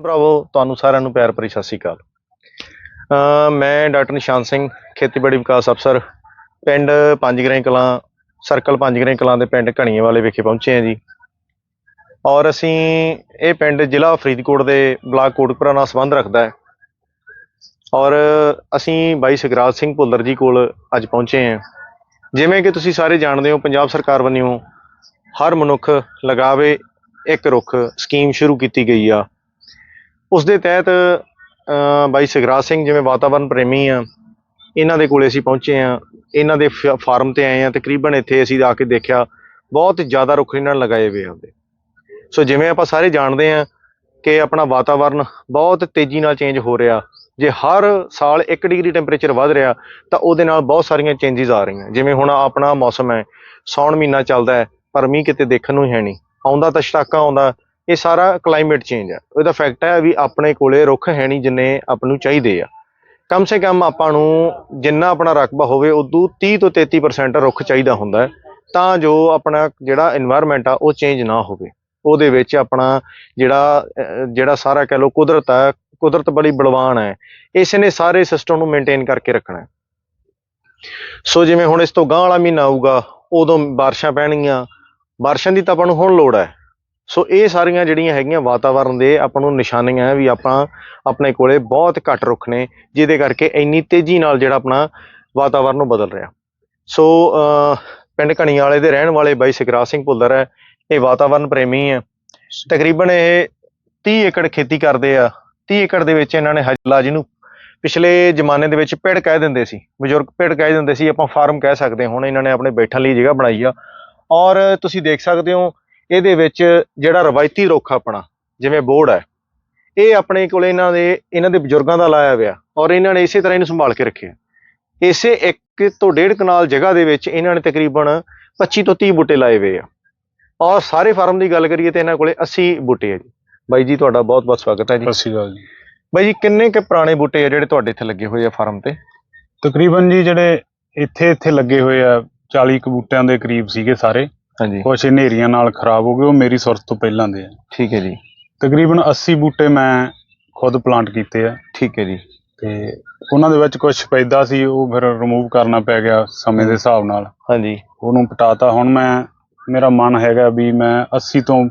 ਭਰਾਵੋ, ਤੁਹਾਨੂੰ ਸਾਰਿਆਂ ਨੂੰ ਪਿਆਰ ਭਰੀ ਸਤਿ ਸ਼੍ਰੀ ਅਕਾਲ। ਮੈਂ ਡਾਕਟਰ ਨਿਸ਼ਾਨ ਸਿੰਘ, ਖੇਤੀਬਾੜੀ ਵਿਕਾਸ ਅਫਸਰ, ਪਿੰਡ ਪੰਜਗਰੇ ਕਲਾਂ, ਸਰਕਲ ਪੰਜਗਰੇ ਕਲਾਂ ਦੇ ਪਿੰਡ ਘਣੀਏ ਵਾਲੇ ਵਿਖੇ ਪਹੁੰਚੇ ਹਾਂ ਜੀ। ਔਰ ਅਸੀਂ ਇਹ ਪਿੰਡ ਜ਼ਿਲ੍ਹਾ ਫਰੀਦਕੋਟ ਦੇ ਬਲਾਕ ਕੋਟਕਪੁਰਾ ਨਾਲ ਸੰਬੰਧ ਰੱਖਦਾ ਹੈ। ਔਰ ਅਸੀਂ ਬਾਈ ਸੁਖਰਾਜ ਸਿੰਘ ਭੁੱਲਰ ਜੀ ਕੋਲ ਅੱਜ ਪਹੁੰਚੇ ਹਾਂ। ਜਿਵੇਂ ਕਿ ਤੁਸੀਂ ਸਾਰੇ ਜਾਣਦੇ ਹੋ, ਪੰਜਾਬ ਸਰਕਾਰ ਵੱਲੋਂ ਹਰ ਮਨੁੱਖ ਲਗਾਵੇ ਇੱਕ ਰੁੱਖ ਸਕੀਮ ਸ਼ੁਰੂ ਕੀਤੀ ਗਈ ਆ। ਉਸ ਦੇ ਤਹਿਤ ਬਾਈ ਸੁਖਰਾਜ ਸਿੰਘ ਜਿਵੇਂ ਵਾਤਾਵਰਣ ਪ੍ਰੇਮੀ ਆ, ਇਹਨਾਂ ਦੇ ਕੋਲੇ ਅਸੀਂ ਪਹੁੰਚੇ ਆ। ਇਹਨਾਂ ਦੇ ਫ- ਫਾਰਮ ਤੇ ਆਏ ਆ। ਤਕਰੀਬਨ ਇੱਥੇ ਅਸੀਂ ਆ ਕੇ ਦੇਖਿਆ, ਬਹੁਤ ਜ਼ਿਆਦਾ ਰੁੱਖ ਇਹਨਾਂ ਲਗਾਏ ਹੋਏ ਆਉਂਦੇ ਸੋ ਜਿਵੇਂ ਆਪਾਂ ਸਾਰੇ ਜਾਣਦੇ ਆ ਕਿ ਆਪਣਾ ਵਾਤਾਵਰਣ ਬਹੁਤ ਤੇਜ਼ੀ ਨਾਲ ਚੇਂਜ ਹੋ ਰਿਹਾ। ਜੇ ਹਰ ਸਾਲ 1 ਡਿਗਰੀ ਟੈਂਪਰੇਚਰ ਵੱਧ ਰਿਹਾ, ਤਾਂ ਉਹਦੇ ਨਾਲ ਬਹੁਤ ਸਾਰੀਆਂ ਚੇਂਜਸ ਆ ਰਹੀਆਂ। ਜਿਵੇਂ ਹੁਣ ਆਪਣਾ ਮੌਸਮ ਹੈ ਸੌਣ ਮਹੀਨਾ ਚੱਲਦਾ ਹੈ, ਪਰ ਮੀਂਹ ਕਿਤੇ ਦੇਖਣ ਨੂੰ ਹੀ ਹੈ ਨਹੀਂ। ਆਉਂਦਾ ਤਾਂ ਛਟਾਕਾ ਆਉਂਦਾ ਇਹ ਸਾਰਾ ਕਲਾਈਮੇਟ ਚੇਂਜ ਹੈ ਇਹਦਾ ਫੈਕਟ ਹੈ ਵੀ ਆਪਣੇ ਕੋਲੇ ਰੁੱਖ ਹੈ ਨਹੀਂ ਜਿੰਨੇ ਆਪ ਨੂੰ ਚਾਹੀਦੇ ਆ। ਕਮ ਸੇ ਕਮ ਆਪਾਂ ਨੂੰ ਜਿੰਨਾ ਆਪਣਾ ਰਕਬਾ ਹੋਵੇ, ਉਦੋਂ 30 ਤੋਂ 33% ਰੁੱਖ ਚਾਹੀਦਾ ਹੁੰਦਾ ਤਾਂ ਜੋ ਆਪਣਾ ਜਿਹੜਾ এনवायरमेंट ਆ, ਉਹ ਚੇਂਜ ਨਾ ਹੋਵੇ। ਉਹਦੇ ਵਿੱਚ ਆਪਣਾ ਜਿਹੜਾ ਜਿਹੜਾ ਸਾਰਾ ਕਹਿ ਲੋ ਕੁਦਰਤ ਆ, ਕੁਦਰਤ ਬੜੀ ਬਲਵਾਨ ਹੈ, ਇਸ ਨੇ ਸਾਰੇ ਸਿਸਟਮ ਨੂੰ ਮੇਨਟੇਨ ਕਰਕੇ ਰੱਖਣਾ ਸੋ ਜਿਵੇਂ ਹੁਣ ਇਸ ਤੋਂ ਗਾਂ ਵਾਲਾ ਮਹੀਨਾ ਆਊਗਾ, ਉਦੋਂ ਬਾਰਿਸ਼ਾਂ ਪੈਣਗੀਆਂ, ਬਾਰਿਸ਼ਾਂ ਦੀ ਤਾਂ ਆਪਾਂ ਨੂੰ ਹੁਣ ਲੋੜ ਹੈ। ਸੋ ਇਹ ਸਾਰੀਆਂ ਜਿਹੜੀਆਂ ਹੈਗੀਆਂ ਵਾਤਾਵਰਣ ਦੇ ਆਪਾਂ ਨੂੰ ਨਿਸ਼ਾਨੀਆਂ ਹੈ ਵੀ ਆਪਾਂ ਆਪਣੇ ਕੋਲੇ ਬਹੁਤ ਘੱਟ ਰੁੱਖ ਨੇ, ਜਿਹਦੇ ਕਰਕੇ ਇੰਨੀ ਤੇਜ਼ੀ ਨਾਲ ਜਿਹੜਾ ਆਪਣਾ ਵਾਤਾਵਰਣ ਨੂੰ ਬਦਲ ਰਿਹਾ। ਸੋ ਪਿੰਡ ਘਣੀਆਂ ਵਾਲੇ ਦੇ ਰਹਿਣ ਵਾਲੇ ਬਾਈ ਸੁਖਰਾਜ ਸਿੰਘ ਭੁੱਲਰ ਹੈ, ਇਹ ਵਾਤਾਵਰਣ ਪ੍ਰੇਮੀ ਹੈ। ਤਕਰੀਬਨ ਇਹ 30 ਏਕੜ ਖੇਤੀ ਕਰਦੇ ਆ 30 ਏਕੜ ਦੇ ਵਿੱਚ ਇਹਨਾਂ ਨੇ ਹਜਲਾ ਜਿਹਨੂੰ ਪਿਛਲੇ ਜ਼ਮਾਨੇ ਦੇ ਵਿੱਚ ਪਿੜ ਕਹਿ ਦਿੰਦੇ ਸੀ, ਬਜ਼ੁਰਗ ਪਿੜ ਕਹਿ ਦਿੰਦੇ ਸੀ, ਆਪਾਂ ਫਾਰਮ ਕਹਿ ਸਕਦੇ ਹਾਂ, ਹੁਣ ਇਹਨਾਂ ਨੇ ਆਪਣੇ ਬੈਠਣ ਲਈ ਜਗ੍ਹਾ ਬਣਾਈ ਆ। ਔਰ ਤੁਸੀਂ ਦੇਖ ਸਕਦੇ ਹੋ ਇਹਦੇ ਵਿੱਚ ਜਿਹੜਾ ਰਵਾਇਤੀ ਰੁੱਖ ਆਪਣਾ ਜਿਵੇਂ ਬੋੜ ਹੈ ਇਹ ਆਪਣੇ ਕੋਲੇ ਇਹਨਾਂ ਦੇ ਇਹਨਾਂ ਦੇ ਬਜ਼ੁਰਗਾਂ ਦਾ ਲਾਇਆ ਹੋਇਆ ਔਰ ਇਹਨਾਂ ਨੇ ਇਸੇ ਤਰ੍ਹਾਂ ਇਹਨੂੰ ਸੰਭਾਲ ਕੇ ਰੱਖਿਆ। ਇਸੇ ਇੱਕ ਤੋਂ ਡੇਢ ਕਨਾਲ ਜਗ੍ਹਾ ਦੇ ਵਿੱਚ ਇਹਨਾਂ ਨੇ ਤਕਰੀਬਨ 25 ਤੋਂ 30 ਬੂਟੇ ਲਾਏ ਹੋਏ ਆ। ਔਰ ਸਾਰੇ ਫਾਰਮ ਦੀ ਗੱਲ ਕਰੀਏ ਤੇ ਇਹਨਾਂ ਕੋਲੇ 80 ਬੂਟੇ ਆ ਜੀ। ਬਾਈ ਜੀ ਤੁਹਾਡਾ ਬਹੁਤ ਬਹੁਤ ਸਵਾਗਤ ਹੈ ਜੀ। ਸਤਿ ਸ਼੍ਰੀ ਅਕਾਲ ਜੀ। ਬਾਈ ਜੀ ਕਿੰਨੇ ਕੁ ਪੁਰਾਣੇ ਬੂਟੇ ਆ ਜਿਹੜੇ ਤੁਹਾਡੇ ਇੱਥੇ ਲੱਗੇ ਹੋਏ ਆ ਫਾਰਮ ਤੇ? ਤਕਰੀਬਨ ਜੀ ਜਿਹੜੇ ਇੱਥੇ ਇੱਥੇ ਲੱਗੇ ਹੋਏ ਆ 40 ਕੁ ਬੂਟਿਆਂ ਦੇ ਕਰੀਬ ਸੀਗੇ ਸਾਰੇ। ਹਾਂਜੀ। ਕੁਛ ਹਨੇਰੀਆਂ ਨਾਲ ਖਰਾਬ ਹੋ ਗਏ ਉਹ ਮੇਰੀ ਸੁਰਤ ਤੋਂ ਪਹਿਲਾਂ ਦੇ ਆ। ਠੀਕ ਹੈ ਜੀ। ਤਕਰੀਬਨ 80 ਬੂਟੇ ਮੈਂ ਖੁਦ ਪਲਾਂਟ ਕੀਤੇ ਆ। ਠੀਕ ਹੈ ਜੀ। ਤੇ ਉਹਨਾਂ ਦੇ ਵਿੱਚ ਕੁਝ ਪੈਦਾ ਸੀ ਉਹ ਫਿਰ ਰਿਮੂਵ ਕਰਨਾ ਪੈ ਗਿਆ ਸਮੇਂ ਦੇ ਹਿਸਾਬ ਨਾਲ। ਹਾਂਜੀ। ਉਹਨੂੰ ਪਟਾਤਾ। ਹੁਣ ਮੈਂ ਮੇਰਾ ਮਨ ਹੈਗਾ ਵੀ ਮੈਂ 80 ਤੋਂ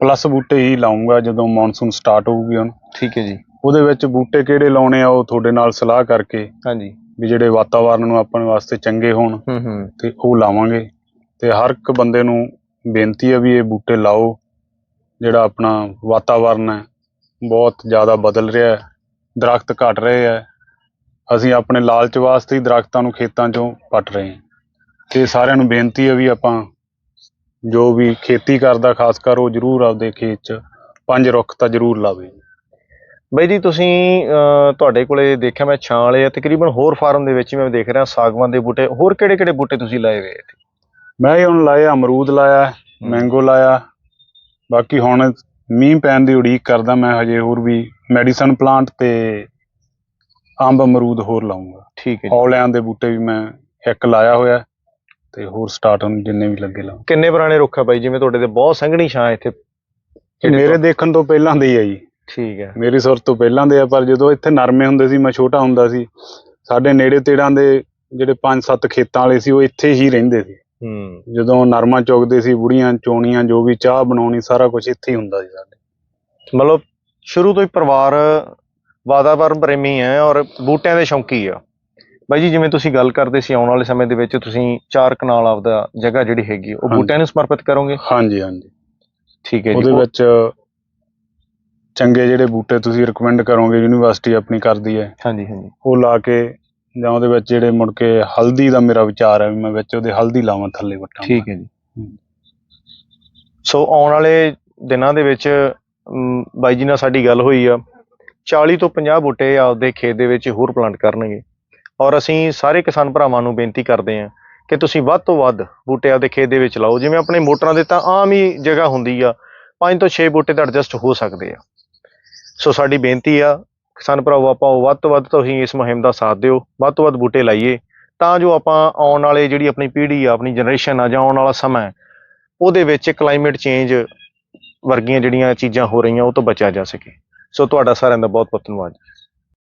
ਪਲੱਸ ਬੂਟੇ ਹੀ ਲਾਉਂਗਾ ਜਦੋਂ ਮੌਨਸੂਨ ਸਟਾਰਟ ਹੋਊਗੀ ਹੁਣ। ਠੀਕ ਹੈ ਜੀ। ਉਹਦੇ ਵਿੱਚ ਬੂਟੇ ਕਿਹੜੇ ਲਾਉਣੇ ਆ ਉਹ ਤੁਹਾਡੇ ਨਾਲ ਸਲਾਹ ਕਰਕੇ ਹਾਂਜੀ। ਵੀ ਜਿਹੜੇ ਵਾਤਾਵਰਨ ਨੂੰ ਆਪਣੇ ਵਾਸਤੇ ਚੰਗੇ ਹੋਣ ਹੂੰ ਹੂੰ। ਤੇ ਉਹ ਲਾਵਾਂਗੇ। ਤੇ ਹਰ ਇੱਕ ਬੰਦੇ ਨੂੰ ਬੇਨਤੀ ਹੈ ਵੀ ਇਹ ਬੂਟੇ ਲਾਓ, ਜਿਹੜਾ ਆਪਣਾ ਵਾਤਾਵਰਨ ਹੈ, ਬਹੁਤ ਜ਼ਿਆਦਾ ਬਦਲ ਰਿਹਾ ਹੈ, ਦਰਖਤ ਘਟ ਰਹੇ ਹੈ। ਅਸੀਂ ਆਪਣੇ ਲਾਲਚ ਵਾਸਤੇ ਹੀ ਦਰਖਤਾਂ ਨੂੰ ਖੇਤਾਂ 'ਚੋਂ ਪੱਟ ਰਹੇ ਹਾਂ। ਤੇ ਸਾਰਿਆਂ ਨੂੰ ਬੇਨਤੀ ਹੈ ਵੀ ਆਪਾਂ ਜੋ ਵੀ ਖੇਤੀ ਕਰਦਾ, ਖਾਸ ਕਰ ਉਹ ਜ਼ਰੂਰ ਆਪਦੇ ਖੇਤ 'ਚ ਪੰਜ ਰੁੱਖ ਤਾਂ ਜ਼ਰੂਰ ਲਾਵੇ। ਬਾਈ ਜੀ, ਤੁਸੀਂ ਤੁਹਾਡੇ ਕੋਲੇ ਦੇਖਿਆ ਮੈਂ ਛਾਂ ਵਾਲੇ ਆ, ਤਕਰੀਬਨ ਹੋਰ ਫਾਰਮ ਦੇ ਵਿੱਚ ਮੈਂ ਦੇਖ ਰਿਹਾ, ਸਾਗਵਾਨ ਦੇ ਬੂਟੇ। ਹੋਰ ਕਿਹੜੇ ਕਿਹੜੇ ਬੂਟੇ ਤੁਸੀਂ ਲਾਏ ਹੋਏ ਇੱਥੇ? ਮੈਂ ਇਹ ਹੁਣ ਲਾਇਆ ਅਮਰੂਦ ਲਾਇਆ ਮੈਂਗੋ ਲਾਇਆ। ਬਾਕੀ ਹੁਣ ਮੀਂਹ ਪੈਣ ਦੀ ਉਡੀਕ ਕਰਦਾ ਮੈਂ ਹਜੇ ਹੋਰ ਵੀ ਮੈਡੀਸਨ ਪਲਾਂਟ ਤੇ ਅੰਬ ਅਮਰੂਦ ਹੋਰ ਲਾਉਂਗਾ। ਠੀਕ ਹੈ ਜੀ। ਔਲਿਆਂ ਦੇ ਬੂਟੇ ਵੀ ਮੈਂ ਇੱਕ ਲਾਇਆ ਹੋਇਆ ਹੈ ਤੇ ਹੋਰ ਸਟਾਰਟ ਜਿੰਨੇ ਵੀ ਲੱਗੇ ਲਾਉਂ ਕਿੰਨੇ ਪੁਰਾਣੇ ਰੁੱਖ ਆ ਬਾਈ? ਜਿਵੇਂ ਤੁਹਾਡੇ ਤੇ ਬਹੁਤ ਸੰਘਣੀ ਛਾਂ ਇੱਥੇ। ਮੇਰੇ ਦੇਖਣ ਤੋਂ ਪਹਿਲਾਂ ਦੇ ਹੀ ਆ ਜੀ। ਠੀਕ ਹੈ। ਮੇਰੀ ਸੁਰਤ ਤੋਂ ਪਹਿਲਾਂ ਦੇ ਆ ਪਰ ਜਦੋਂ ਇੱਥੇ ਨਰਮੇ ਹੁੰਦੇ ਸੀ ਮੈਂ ਛੋਟਾ ਹੁੰਦਾ ਸੀ ਸਾਡੇ ਨੇੜੇ ਤੇੜਾਂ ਦੇ ਜਿਹੜੇ 5-7 ਖੇਤਾਂ ਵਾਲੇ ਸੀ ਉਹ ਇੱਥੇ ਹੀ ਰਹਿੰਦੇ ਸੀ। ਹੂੰ। ਜਦੋਂ ਨਰਮਾ ਚੁਗਦੇ ਸੀ ਬੁੜੀਆਂ ਚੋਣੀਆਂ ਜੋ ਵੀ ਚਾਹ ਬਣਾਉਣੀ ਸਾਰਾ ਕੁਝ ਇੱਥੇ ਹੀ ਹੁੰਦਾ ਸੀ ਸਾਡੇ। ਮਤਲਬ ਸ਼ੁਰੂ ਤੋਂ ਹੀ ਪਰਿਵਾਰ ਵਾਤਾਵਰਣ ਪ੍ਰੇਮੀ ਹੈ ਔਰ ਬੂਟਿਆਂ ਦੇ ਸ਼ੌਂਕੀ ਆ। ਬਾਈ ਜੀ ਜਿਵੇਂ ਤੁਸੀਂ ਗੱਲ ਕਰਦੇ ਸੀ ਆਉਣ ਵਾਲੇ ਸਮੇਂ ਦੇ ਵਿੱਚ ਤੁਸੀਂ ਚਾਰ ਕਨਾਲ ਆਪਦਾ ਜਗ੍ਹਾ ਜਿਹੜੀ ਹੈਗੀ ਉਹ। ਬੂਟਿਆਂ ਨੂੰ ਸਮਰਪਿਤ ਕਰੋਗੇ? ਹਾਂਜੀ ਹਾਂਜੀ। ਠੀਕ ਹੈ ਜੀ। ਉਹਦੇ ਉਹ- ਵਿੱਚ ਚੰਗੇ ਜਿਹੜੇ ਬੂਟੇ ਤੁਸੀਂ ਰეკਮੈਂਡ ਕਰੋਗੇ ਯੂਨੀਵਰਸਿਟੀ ਆਪਣੀ ਕਰਦੀ ਹੈ ਹਾਂਜੀ ਹਾਂਜੀ। ਉਹ ਲਾ ਕੇ ਜਾਂ ਉਹਦੇ ਵਿੱਚ ਜਿਹੜੇ ਮੁੜ ਕੇ ਹਲਦੀ ਦਾ ਮੇਰਾ ਵਿਚਾਰ ਹੈ ਵੀ ਮੈਂ ਵਿੱਚ ਉਹਦੇ ਹਲਦੀ ਲਾਵਾਂ ਥੱਲੇ ਵੱਟਾਂ ਠੀਕ ਹੈ ਜੀ। ਸੋ ਆਉਣ ਵਾਲੇ ਦਿਨਾਂ ਦੇ ਵਿੱਚ ਅਮ, ਬਾਈ ਜੀ ਨਾਲ ਸਾਡੀ ਗੱਲ ਹੋਈ ਆ। 40 ਤੋਂ 50 ਬੂਟੇ ਆਪਦੇ ਖੇਤ ਦੇ ਵਿੱਚ ਹੋਰ ਪਲਾਂਟ ਕਰਨਗੇ। ਔਰ ਅਸੀਂ ਸਾਰੇ ਕਿਸਾਨ ਭਰਾਵਾਂ ਨੂੰ ਬੇਨਤੀ ਕਰਦੇ ਹਾਂ ਕਿ ਤੁਸੀਂ ਵੱਧ ਤੋਂ ਵੱਧ ਬੂਟੇ ਆਪਦੇ ਖੇਤ ਦੇ ਵਿੱਚ ਲਾਓ। ਜਿਵੇਂ ਆਪਣੇ ਮੋਟਰਾਂ ਦੇ ਤਾਂ ਆਮ ਹੀ ਜਗ੍ਹਾ ਹੁੰਦੀ ਆ। 5 ਤੋਂ 6 ਬੂਟੇ ਤਾਂ ਐਡਜਸਟ ਹੋ ਸਕਦੇ ਆ। ਸੋ ਸਾਡੀ ਬੇਨਤੀ ਆ ਕਿਸਾਨ ਭਰਾਓ ਆਪਾਂ ਉਹ ਵੱਧ ਤੋਂ ਵੱਧ ਤੁਸੀਂ ਇਸ ਮੁਹਿੰਮ ਦਾ ਸਾਥ ਦਿਓ, ਵੱਧ ਤੋਂ ਵੱਧ ਬੂਟੇ ਲਾਈਏ, ਤਾਂ ਜੋ ਆਪਾਂ ਆਉਣ ਵਾਲੇ ਜਿਹੜੀ ਆਪਣੀ ਪੀੜ੍ਹੀ ਆ, ਆਪਣੀ ਜਨਰੇਸ਼ਨ ਆ, ਜਾਂ ਆਉਣ ਵਾਲਾ ਸਮਾਂ ਉਹਦੇ ਵਿੱਚ ਕਲਾਈਮੇਟ ਚੇਂਜ ਵਰਗੀਆਂ ਜਿਹੜੀਆਂ ਚੀਜ਼ਾਂ ਹੋ ਰਹੀਆਂ, ਉਹ ਤੋਂ ਬਚਿਆ ਜਾ ਸਕੇ। ਸੋ ਤੁਹਾਡਾ ਸਾਰਿਆਂ ਦਾ ਬਹੁਤ ਬਹੁਤ ਧੰਨਵਾਦ।